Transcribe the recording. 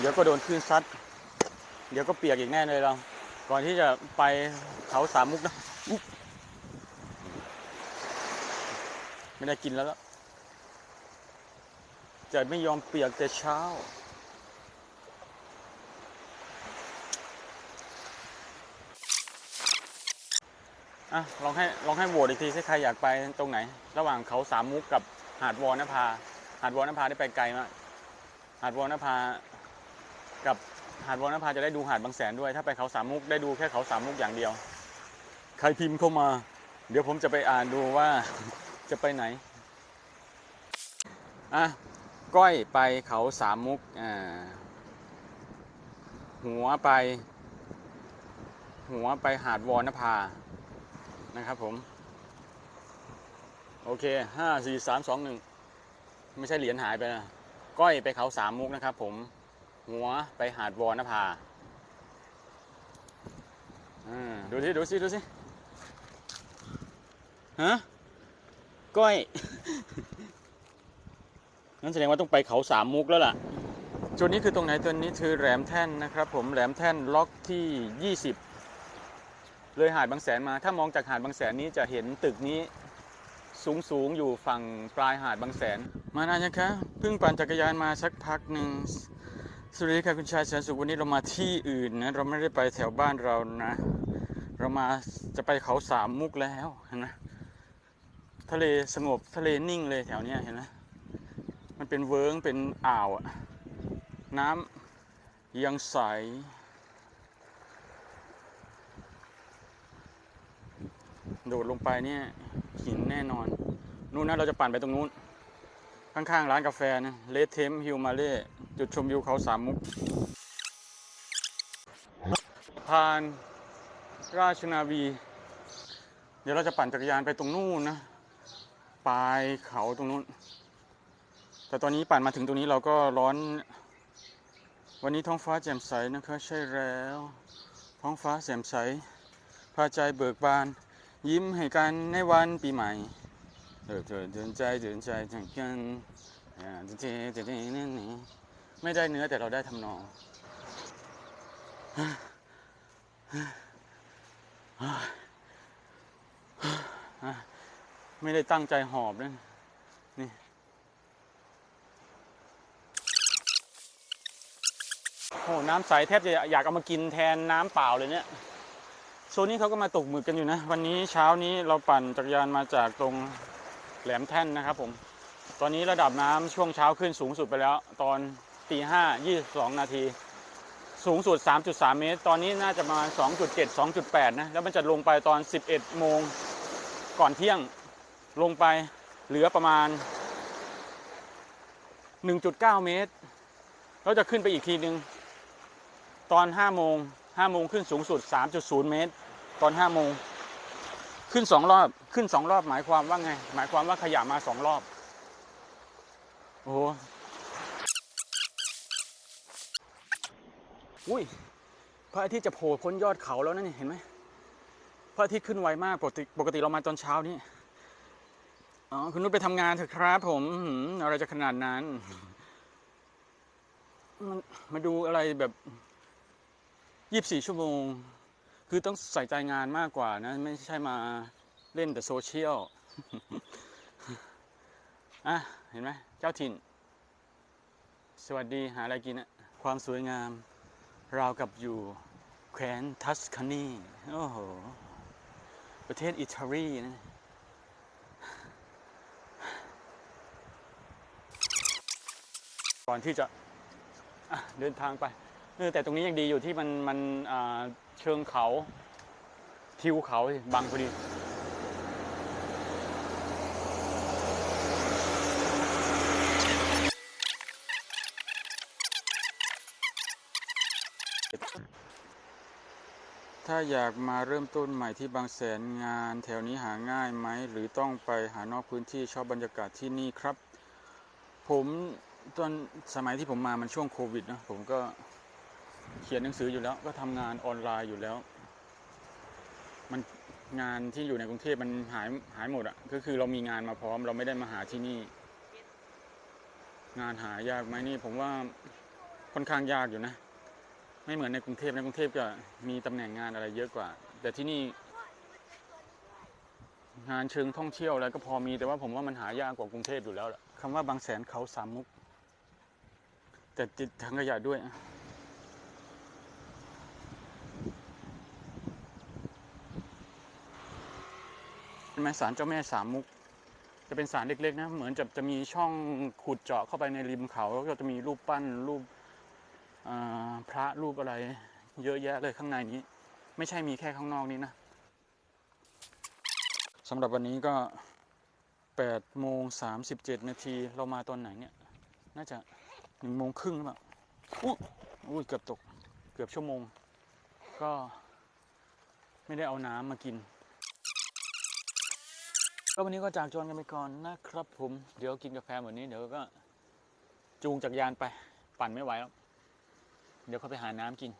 เดี๋ยวก็โดนคลื่นซัด เดี๋ยวก็เปียกอีกแน่เลยเรา ก่อนที่จะไปเขาสามมุกนะไม่ได้กินแล้วล่ะจะไม่ยอมเปียกแต่เช้า อะ ลองให้ลองให้โหวตอีกทีสิใครอยากไปตรงไหน ระหว่างเขาสามมุกกับหาดวอนภา หาดวอนภาได้ไปไกลมาก หาดวอนภา กับหาดวอนภาจะได้ดูหาดบางแสนด้วย ถ้าไปเขาสามมุกได้ดูแค่เขาสามมุกอย่างเดียว ใครพิมพ์เข้ามา เดี๋ยวผมจะไปอ่านดูว่าจะไปไหน อะ ก้อยไปเขาสามมุก อ่า หัวไป หัวไปหาดวอนภา นะครับผม โอเคห้าสี่สามสองหนึ่งไม่ใช่เหรียญหายไปนะ ก้อยไปเขาสามมุกนะครับผม หัวไปหาดวอนภาอ่าดูสิดูสิดูสิฮะก้อยนั่นแสดงว่าต้องไปเขาสามมุกแล้วล่ะ จุดนี้คือตรงไหนตัวนี้คือแหลมแท่นนะครับ ผมแหลมแท่นล็อกที่ 20 เลยหาดบางแสนมา ถ้ามองจากหาดบางแสนนี้จะเห็นตึกนี้สูงสูงๆอยู่ฝั่งปลายหาดบางแสน มานานยังคะเพิ่งปั่นจักรยานมาสักพักหนึ่ง สวัสดีค่ะคุณชายแสนสุขวันนี้เรามาที่อื่นนะเราไม่ได้ไปแถวบ้านเรานะ เรามาจะไปเขาสามมุกแล้วเห็นไหมทะเลสงบทะเลนิ่งเลยแถวเนี้ยเห็นไหมมันเป็นเวิร์งเป็นอ่าวอะน้ำยังใสโดดลงไปเนี่ยหินแน่นอน นู่นนะเราจะปั่นไปตรงนู้น ข้างๆร้านกาแฟนะเลเทมฮิวมาเล่ จุดชมวิวเขาสามมุก ผ่านราชนาวี เดี๋ยวเราจะปั่นจักรยานไปตรงนู้นนะปลายเขาตรงนู้น แต่ตอนนี้ปั่นมาถึงตรงนี้เราก็ร้อน วันนี้ท้องฟ้าแจ่มใสนะคะใช่แล้ว ท้องฟ้าแจ่มใส พาใจเบิกบาน ยิ้มให้กันในวันปีใหม่เออเดินเดินใจเดินใจจากกันอ่ ไม่ได้เนื้อแต่เราได้ทำนอง ไม่ได้ตั้งใจหอบนะนี่โอ้น้ำใสแทบจะอยากเอามากินแทนน้ำเปล่าเลยเนี่ยโซนนี้เขาก็มาตกหมึกกันอยู่นะ วันนี้เช้านี้เราปั่นจักรยานมาจากตรงแหลมแท่นนะครับผม ตอนนี้ระดับน้ำช่วงเช้าขึ้นสูงสุดไปแล้ว ตอน ตีห้ายี่สองนาทีสูงสุด 3.3 เมตร ตอนนี้น่าจะประมาณ 2.7 2.8 นะ แล้วมันจะลงไปตอน 11 โมงก่อนเที่ยง ลงไปเหลือประมาณ 1.9 เมตร แล้วจะขึ้นไปอีกทีหนึ่งตอน 5 โมง 5 โมงขึ้นสูงสุด 3.0 เมตร ตอน 5 โมง ขึ้น 2 รอบ ขึ้น 2 รอบ หมายความว่าไง หมายความว่าขยะมา 2 รอบ โอ้โห อุ้ยพระอาทิตย์จะโผล่พ้นยอดเขาแล้วนะนี่เห็นไหมพระอาทิตย์ขึ้นไวมากปกติปกติเรามาตอนเช้านี่อ๋อคุณนุชไปทำงานเถอะครับ ผมอื้อหืออะไรจะขนาดนั้นมันมาดูอะไรแบบยี่บสี่ชั่วโมง คือต้องใส่ใจงานมากกว่านะ ไม่ใช่มาเล่นแต่โซเชียลอะเห็นไหมเจ้าถิ่น สวัสดีหาอะไรกินอะความสวยงาม ราวกับอยู่แคว้นทัสคานีโอ้โห ประเทศอิตาลีนะก่อนที่จะะเดินทางไปเออแต่ตรงนี้ยังดีอยู่ที่มันมันเชิงเขา ทิวเขาบังพอดี ถ้าอยากมาเริ่มต้นใหม่ที่บางแสนงาน แถวนี้หาง่ายไหม หรือต้องไปหานอกพื้นที่ชอบบรรยากาศที่นี่ครับ ผมตอนสมัยที่ผมมามันช่วงโควิดนะผมก็เขียนหนังสืออยู่แล้ว ก็ทำงานออนไลน์อยู่แล้ว มันงานที่อยู่ในกรุงเทพมันหายหายหมดอะก็คือเรามีงานมาพร้อม เราไม่ได้มาหาที่นี่ งานหายากไหมนี่ผมว่าค่อนข้างยากอยู่นะ ไม่เหมือนในกรุงเทพในกรุงเทพจะมีตำแหน่งงานอะไรเยอะกว่า แต่ที่นี่ งานเชิงท่องเที่ยวอะไรก็พอมีแต่ว่าผมว่ามันหายากกว่ากรุงเทพอยู่แล้วคำว่าบางแสนเขาสามมุก แต่ติดถังขยะด้วยเป็นไมศาลเจ้าแม่สามมุก จะเป็นศาลเล็กๆนะ เหมือนจะจะมีช่องขุดเจาะเข้าไปในริมเขาแล้วก็จะมีรูปปั้นรูป พระรูปอะไร เยอะแยะเลยข้างในนี้ ไม่ใช่มีแค่ข้างนอกนี้นะสำหรับวันนี้ก็8โมง37 นาทีเรามาตอนไหนเนี่ย น่าจะ1โมงครึ่งหรือเปล่าอุ้ยเกือบตกเกือบชั่วโมง ก็ไม่ได้เอาน้ำมากินก็วันนี้ก็จากจวนกันไปก่อนนะครับผม เดี๋ยวกินกาแฟเหมือนนี้เดี๋ยวก็จูงจักรยานไป ปั่นไม่ไหวแล้ว เดี๋ยวเขาไปหาน้ำกิน